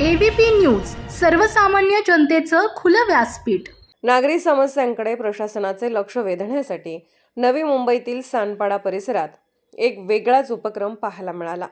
ABP news सर्वसामान्य जनतेचं खुलं व्यासपीठ. नागरी समस्यांकडे प्रशासनाचे लक्ष वेधण्यासाठी नवी मुंबईतील सानपाडा परिसरात एक वेगळाच उपक्रम पाहायला मिळाला.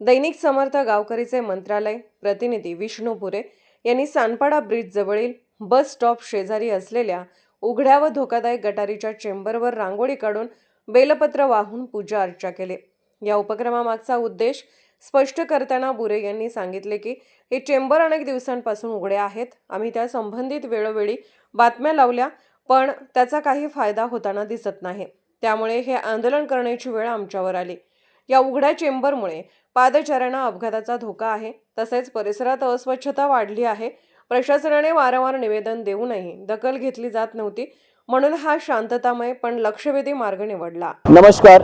दैनिक समर्थ गावकरीचे मंत्रालय प्रतिनिधी विष्णू पुरे यांनी सानपाडा ब्रिजजवळील बस स्टॉप शेजारी असलेल्या उघड्या व धोकादायक गटारीच्या चेंबरवर रांगोळी काढून बेलपत्र वाहून पूजा अर्चा केली. या उपक्रमामागचा उद्देश स्पष्ट करताना बुरे यांनी सांगितले की हे चेंबर अनेक दिवसांपासून उघडे आहेत. आम्ही त्या संबंधित वेळोवेळी बातम्या लावल्या पण त्याचा काही फायदा होताना दिसत नाही. त्यामुळे हे आंदोलन करण्याची वेळ आमच्यावर आली. या उघड्या चेंबरमुळे पादचाऱ्यांना अपघाताचा धोका आहे. तसेच परिसरात अस्वच्छता वाढली आहे. प्रशासनाने वारंवार निवेदन देऊनही दखल घेतली जात नव्हती. म्हणून हा शांततामय पण लक्षवेधी मार्ग निवडला. नमस्कार.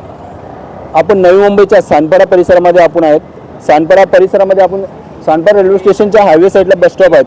आपण नवी मुंबईच्या सानपाडा परिसरामध्ये आपण आहेत. सानपाडा परिसरामध्ये आपण सानपाडा रेल्वे स्टेशनच्या हायवे साईडला बस स्टॉप आहेत.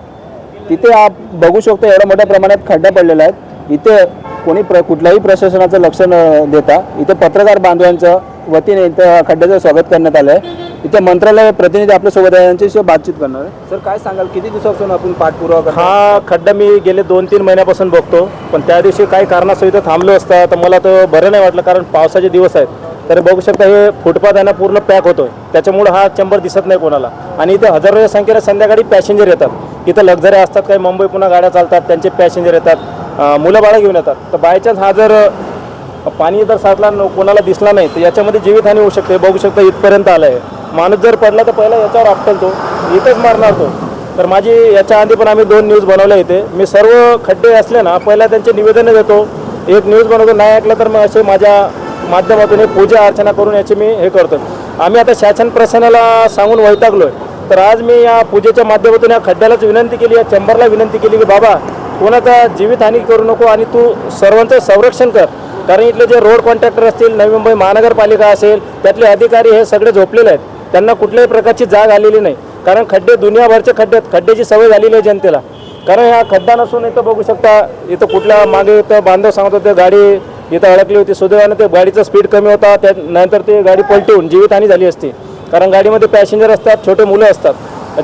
तिथे आप बघू शकतो एवढ्या मोठ्या प्रमाणात खड्डा पडलेला आहेत. इथे कोणी प्र कुठल्याही प्रशासनाचं लक्ष न देता इथे पत्रकार बांधवांचं वतीने इथं खड्ड्याचं स्वागत करण्यात आलं आहे इथे मंत्रालय प्रतिनिधी आपल्यासोबत आहे यांच्याशी बातचीत करणार आहे. सर काय सांगाल? किती दिवसापासून आपण पाठपुरावा करतो हा खड्डा मी गेले दोन तीन महिन्यापासून बघतो पण त्या दिवशी काही कारणास्तव इथं थांबलो असता तर मला तर बरं नाही वाटलं कारण पावसाचे दिवस आहेत. तर बघू शकता हे फुटपाथ आहे ना पूर्ण पॅक होतोय. त्याच्यामुळे हा चंबर दिसत नाही कोणाला. आणि इथे हजारोच्या संख्येने संध्याकाळी पॅसेंजर येतात. इथं लक्झरी असतात काही मुंबई पुन्हा गाड्या चालतात त्यांचे पॅसेंजर येतात मुलं बाळं घेऊन येतात. तर बाय चान्स हा जर पाणी जर साठला न- कोणाला दिसला नाही तर याच्यामध्ये जीवितहानी होऊ शकते. बघू शकता इथपर्यंत आलं आहे माणूस जर पडला तर पहिला याच्यावर आपटलतो. इथंच मारणार तो. तर माझी याच्या आधी पण आम्ही दोन न्यूज बनवल्या इथे. मी सर्व खड्डे असले ना पहिला त्यांचे निवेदन देतो. एक न्यूज बनवतो नाही ऐकलं तर मग असे माझ्या माध्यमातून हे पूजा अर्चना करून याचे मी हे करतो. आम्ही आता शासन प्रशासनाला सांगून वैतागलोय. तर आज मी या पूजेच्या माध्यमातून या खड्ड्यालाच विनंती केली या चंबरला विनंती केली की बाबा कोणाचा जीवितहानी करू नको आणि तू सर्वांचं संरक्षण कर. कारण इथले जे रोड कॉन्ट्रॅक्टर असतील नवी मुंबई महानगरपालिका असेल त्यातले अधिकारी हे सगळे झोपलेले आहेत. त्यांना कुठल्याही प्रकारची जाग आलेली नाही. कारण खड्डे दुनियाभरचे खड्डे आहेत. खड्ड्याची सवय झालेली आहे जनतेला. कारण हा खड्डा नसून इथं बघू शकता इथं कुठल्या मागे इथं बांधव सांगत होते गाडी इथं अडकली होती सुदैवानं ते गाडीचा स्पीड कमी होता. त्यानंतर ते गाडी पलटवून जीवितहानी झाली असती. कारण गाडीमध्ये पॅसेंजर असतात छोटे मुलं असतात.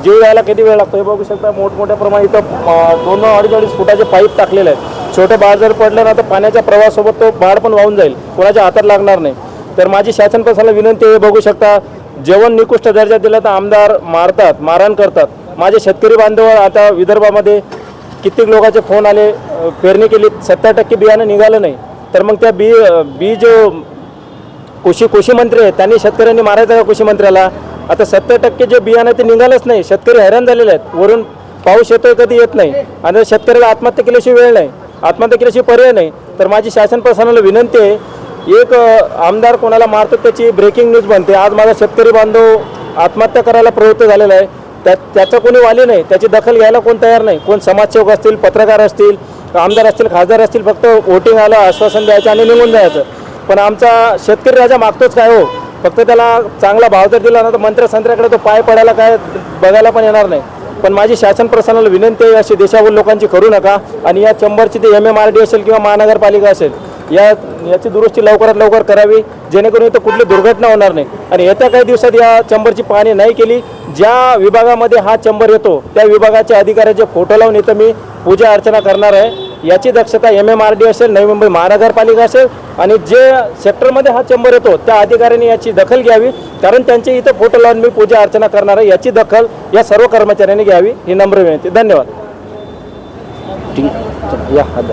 जीव यायला किती वेळ लागतो? हे बघू शकता मोठमोठ्या प्रमाणात इथं दोन दोन अडीच अडीच फुटाचे पाईप टाकलेले आहेत. छोटं बाळ जर पडलं ना तर पाण्याच्या प्रवाहासोबत तो बाळ पण वाहून जाईल. कोणाच्या हातात लागणार नाही. तर माझी शासन प्रशासनाला विनंती हे बघू शकता जेवण निकृष्ट दर्जा दिला तर आमदार मारतात मारहाण करतात. माझे शेतकरी बांधव आता विदर्भामध्ये कित्येक लोकांचे फोन आले पेरणी केली सत्तर टक्के बियाणं निघालं नाही. तर मग त्या बी बी जो कृषी कृषी मंत्री आहेत त्यांनी शेतकऱ्यांनी मारायचं का कृषी मंत्र्याला? आता सत्तर टक्के जे बियाणं ते निघालंच नाही. शेतकरी हैराण झालेले आहेत. वरून पाऊस येतोय कधी येत नाही. आणि शेतकऱ्याला आत्महत्या केल्याशिवाय वेळ नाही. आत्महत्या केल्याशिवाय पर्याय नाही. तर माझी शासन प्रशासनाला विनंती आहे एक आमदार कोणाला मारतो त्याची ब्रेकिंग न्यूज बनते. आज माझा शेतकरी बांधव आत्महत्या करायला प्रवृत्त झालेला आहे. त्या त्याचं कोणी वाली नाही. त्याची दखल घ्यायला कोण तयार नाही. कोण समाजसेवक असतील पत्रकार असतील आमदार असतील खासदार असतील फक्त वोटिंग आलं आश्वासन द्यायचं आणि निघून जायचं. पण आमचा शेतकरी राजा मागतोच काय हो? फक्त त्याला चांगला भाव जर दिला ना तर मंत्र्या तो पाय पडायला काय बघायला पण येणार नाही. पण माझी शासन प्रशासनाला विनंती आहे अशी देशावर लोकांची करू नका आणि या चंबरची ते एम एम आर डी असेल किंवा महानगरपालिका असेल या याची दुरुस्ती लवकरात लवकर करावी जेणेकरून इथं कुठली दुर्घटना होणार नाही. आणि येत्या काही दिवसात या चंबरची पाहणी नाही केली ज्या विभागामध्ये हा चंबर येतो त्या विभागाच्या अधिकाऱ्याचे फोटो लावून इथं मी पूजा अर्चना करणार आहे. याची दक्षता एम एम आर डी असेल नवी मुंबई महानगरपालिका असेल आणि जे सेक्टरमध्ये हा चेंबर येतो त्या अधिकाऱ्यांनी याची दखल घ्यावी. कारण त्यांचे इथं फोटो लावून मी पूजा अर्चना करणार आहे. याची दखल या सर्व कर्मचाऱ्यांनी घ्यावी. ही नम्र विनंती. धन्यवाद. ठीक. चल, या हात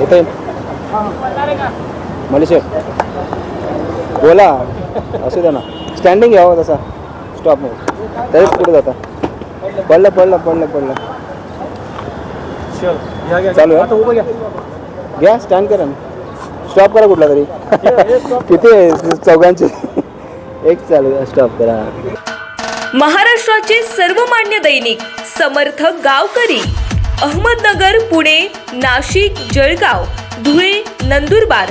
येता येईल बोला. असू द्या ना. स्टँडिंग घ्यावं तसा. स्टॉप नाही तरी कुठे जाता. पडलं पडलं पडलं पडलं. चालू आहे? घ्या. स्टँड करा. ना स्टॉप करा कुठला तरी. किती आहे? चौघांचे. एक चालू स्टॉप करा. महाराष्ट्राचे सर्वमान्य दैनिक समर्थ गावकरी अहमदनगर पुणे नाशिक जळगाव धुळे नंदुरबार